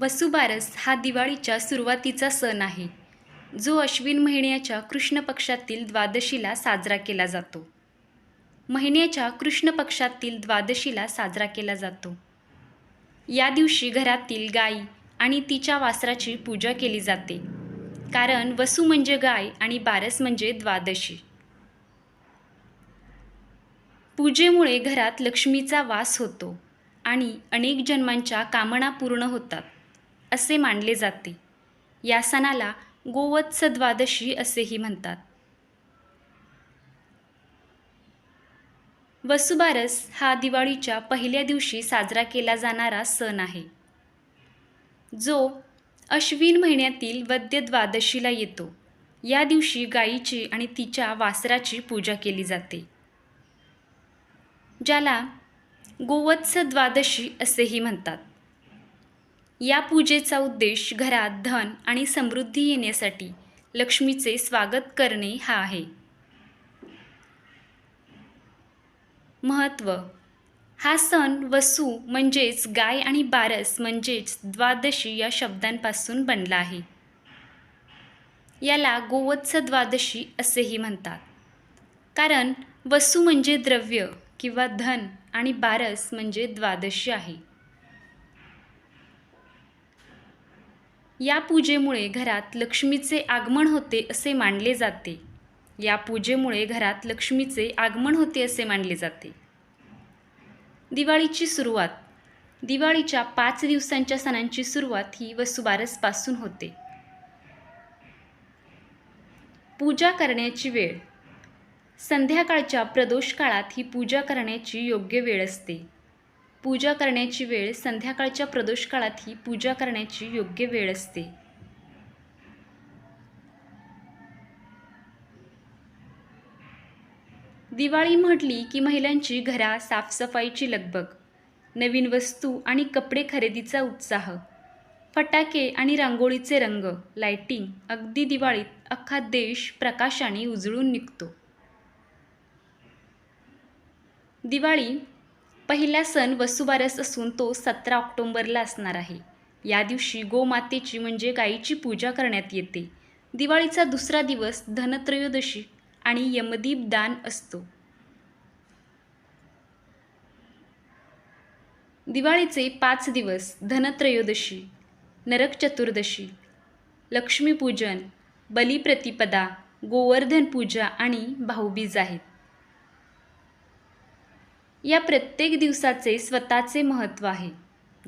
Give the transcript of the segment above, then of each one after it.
वसुबारस हा दिवाळीच्या सुरुवातीचा सण आहे जो अश्विन महिन्याच्या कृष्ण पक्षातील द्वादशीला साजरा केला जातो. महिन्याच्या कृष्ण पक्षातील द्वादशीला साजरा केला जातो. या दिवशी घरातील गाई आणि तिच्या वासराची पूजा केली जाते कारण वसू म्हणजे गाय आणि बारस म्हणजे द्वादशी. पूजेमुळे घरात लक्ष्मीचा वास होतो आणि अनेक जन्मांच्या कामना पूर्ण होतात. असे मानले जाते. या सणाला गोवत्स द्वादशी असेही म्हणतात. वसुबारस हा दिवाळीच्या पहिल्या दिवशी साजरा केला जाणारा सण आहे. जो अश्विन महिन्यातील वद्य द्वादशीला येतो. या दिवशी गायीची आणि तिच्या वासराची पूजा केली जाते. ज्याला गोवत्स द्वादशी असेही म्हणतात. या पूजेचा उद्देश घरात धन आणि समृद्धी येण्यासाठी लक्ष्मीचे स्वागत करणे हा आहे. महत्त्व हा सण वसू म्हणजेच गाय आणि बारस म्हणजेच द्वादशी या शब्दांपासून बनला आहे. याला गोवत्स द्वादशी असेही म्हणतात. कारण वसू म्हणजे द्रव्य किंवा धन आणि बारस म्हणजे द्वादशी आहे. या पूजेमुळे घरात लक्ष्मीचे आगमन होते असे मानले जाते. या पूजेमुळे घरात लक्ष्मीचे आगमन होते असे मानले जाते. दिवाळीची सुरुवात. दिवाळीच्या पाच दिवसांच्या सणांची सुरुवात ही वसुबारसपासून होते. पूजा करण्याची वेळ. संध्याकाळच्या प्रदोष काळात ही पूजा करण्याची योग्य वेळ असते. पूजा करण्याची वेळ संध्याकाळच्या प्रदोष काळात ही पूजा करण्याची योग्य वेळ असते. दिवाळी म्हटली की महिलांची घरा साफसफाईची लगबग नवीन वस्तू आणि कपडे खरेदीचा उत्साह फटाके आणि रांगोळीचे रंग लाईटिंग अगदी दिवाळीत अख्खा देश प्रकाशाने उजळून निघतो. दिवाळी पहिला सण वसुबारस असून तो सतरा ऑक्टोंबरला असणार आहे. या दिवशी गोमातेची म्हणजे गायीची पूजा करण्यात येते. दिवाळीचा दुसरा दिवस धनत्रयोदशी आणि यमदीप दान असतो. दिवाळीचे पाच दिवस धनत्रयोदशी नरक चतुर्दशी लक्ष्मीपूजन बलिप्रतिपदा गोवर्धन पूजा आणि भाऊबीज आहेत. या प्रत्येक दिवसाचे स्वतःचे महत्त्व आहे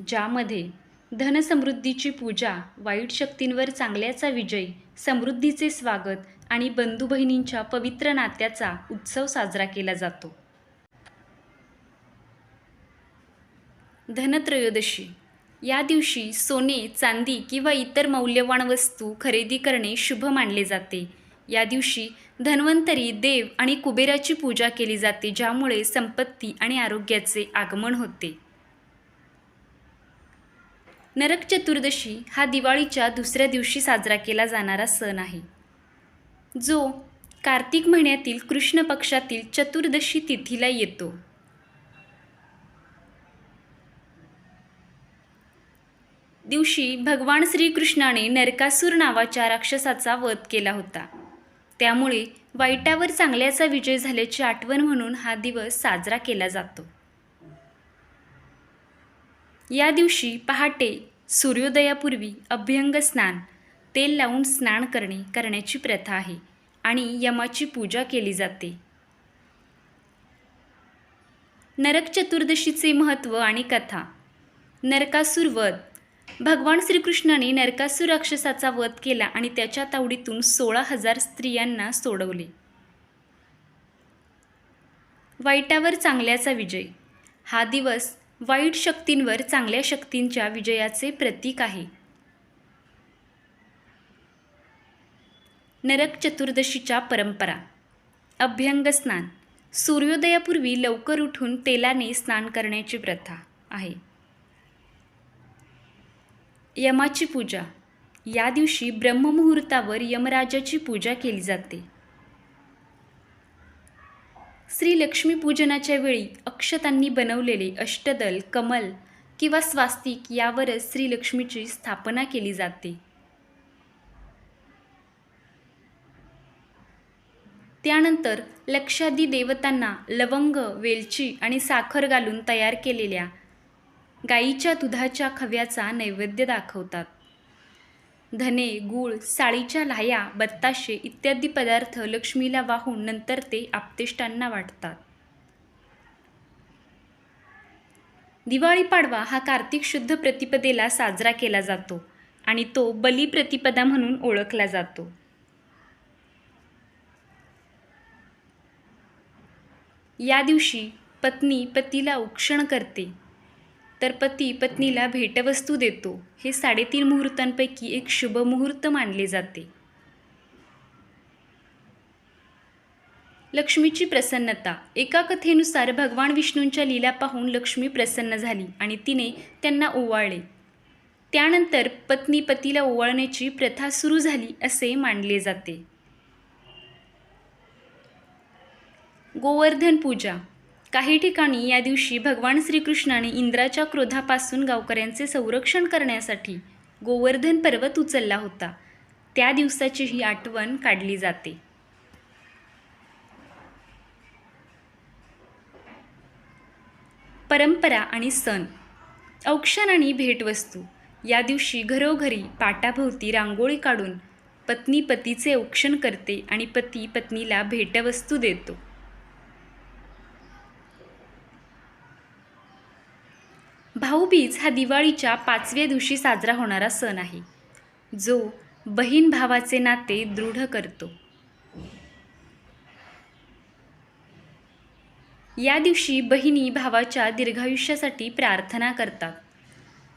ज्यामध्ये धनसमृद्धीची पूजा वाईट शक्तींवर चांगल्याचा विजय समृद्धीचे स्वागत आणि बंधू बहिणींच्या पवित्र नात्याचा उत्सव साजरा केला जातो. धनत्रयोदशी. या दिवशी सोने चांदी किंवा इतर मौल्यवान वस्तू खरेदी करणे शुभ मानले जाते. या दिवशी धन्वंतरी देव आणि कुबेराची पूजा केली जाते ज्यामुळे संपत्ती आणि आरोग्याचे आगमन होते. नरक चतुर्दशी हा दिवाळीच्या दुसऱ्या दिवशी साजरा केला जाणारा सण आहे. जो कार्तिक महिन्यातील कृष्ण पक्षातील चतुर्दशी तिथीला येतो. दिवशी भगवान श्रीकृष्णाने नरकासूर नावाच्या राक्षसाचा वध केला होता. त्यामुळे वाईटावर चांगल्याचा विजय झाल्याची आठवण म्हणून हा दिवस साजरा केला जातो. या दिवशी पहाटे सूर्योदयापूर्वी अभ्यंग स्नान तेल लावून स्नान करणे करण्याची प्रथा आहे आणि यमाची पूजा केली जाते. नरक चतुर्दशीचे महत्त्व आणि कथा नरकासूर वध भगवान श्रीकृष्णाने नरकासूर राक्षसाचा वध केला आणि त्याच्या तावडीतून सोळा हजार स्त्रियांना सोडवले. वाईटावर चांगल्याचा विजय. हा दिवस वाईट शक्तींवर चांगल्या शक्तींच्या विजयाचे प्रतीक आहे. नरक चतुर्दशीच्या परंपरा. अभ्यंग स्नान. सूर्योदयापूर्वी लवकर उठून तेलाने स्नान करण्याची प्रथा आहे. यमाची पूजा. या दिवशी ब्रह्ममुहूर्तावर यमराजाची पूजा केली जाते. श्री लक्ष्मीपूजनाच्या वेळी अक्षतांनी बनवलेले अष्टदल कमल किंवा स्वास्तिक यावरच श्रीलक्ष्मीची स्थापना केली जाते. त्यानंतर लक्षादी देवतांना लवंग वेलची आणि साखर घालून तयार केलेल्या गाईच्या दुधाच्या खव्याचा नैवेद्य दाखवतात. धने गूळ साळीच्या लाह्या बत्ताशे इत्यादी पदार्थ लक्ष्मीला वाहून नंतर ते आपतेष्टांना वाटतात. दिवाळी पाडवा हा कार्तिक शुद्ध प्रतिपदेला साजरा केला जातो आणि तो बली प्रतिपदा म्हणून ओळखला जातो. या दिवशी पत्नी पतीला उक्षण करते. तर पती पत्नीला भेटवस्तू देतो. हे साडेतीन मुहूर्तांपैकी एक शुभ मुहूर्त मानले जाते. लक्ष्मीची प्रसन्नता. एका कथेनुसार भगवान विष्णूंच्या लीला पाहून लक्ष्मी प्रसन्न झाली आणि तिने त्यांना ओवाळले. त्यानंतर पत्नी पतीला ओवाळण्याची प्रथा सुरू झाली असे मानले जाते. गोवर्धन पूजा. काही ठिकाणी या दिवशी भगवान श्रीकृष्णाने इंद्राच्या क्रोधापासून गावकऱ्यांचे संरक्षण करण्यासाठी गोवर्धन पर्वत उचलला होता. त्या दिवसाची ही आठवण काढली जाते. परंपरा आणि सण. औक्षण आणि भेटवस्तू. या दिवशी घरोघरी पाटाभोवती रांगोळी काढून पत्नी पतीचे औक्षण करते आणि पती पत्नीला भेटवस्तू देतो. भाऊबीज हा दिवाळीच्या पाचव्या दिवशी साजरा होणारा सण आहे जो बहीण भावाचे नाते दृढ करतो. या दिवशी बहिणी भावाच्या दीर्घायुष्यासाठी प्रार्थना करतात.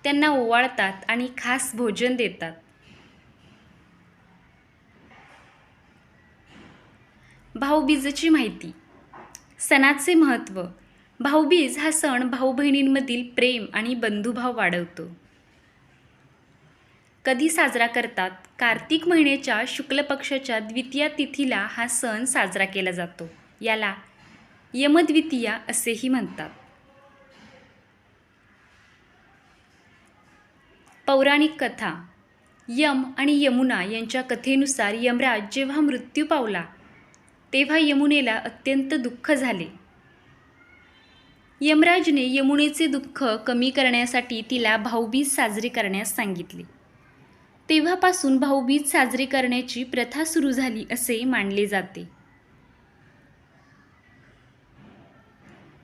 त्यांना ओवाळतात आणि खास भोजन देतात. भाऊबीजेची माहिती. सणाचे महत्त्व. भाऊबीज हा सण भाऊ बहिणींमधील प्रेम आणि बंधुभाव वाढवतो. कधी साजरा करतात? कार्तिक महिन्याच्या शुक्ल पक्षाच्या द्वितीया तिथीला हा सण साजरा केला जातो. याला यमद्वितीया असेही म्हणतात. पौराणिक कथा. यम आणि यमुना यांच्या कथेनुसार यमराज जेव्हा मृत्यू पावला तेव्हा यमुनेला अत्यंत दुःख झाले. यमराजने यमुनेचे दुःख कमी करण्यासाठी तिला भाऊबीज साजरी करण्यास सांगितले. तेव्हापासून भाऊबीज साजरी करण्याची प्रथा सुरू झाली असे मानले जाते.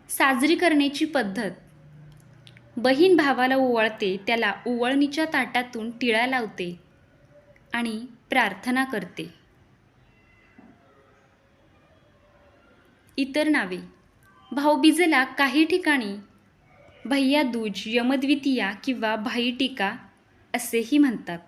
साजरी करण्याची पद्धत. बहीण भावाला ओवाळते त्याला ओवळणीच्या ताटातून टिळा लावते आणि प्रार्थना करते. इतर नावे. भाऊबीजेला काही ठिकाणी भैया दूज यमद्वितीया किंवा भाईटिका असेही म्हणतात.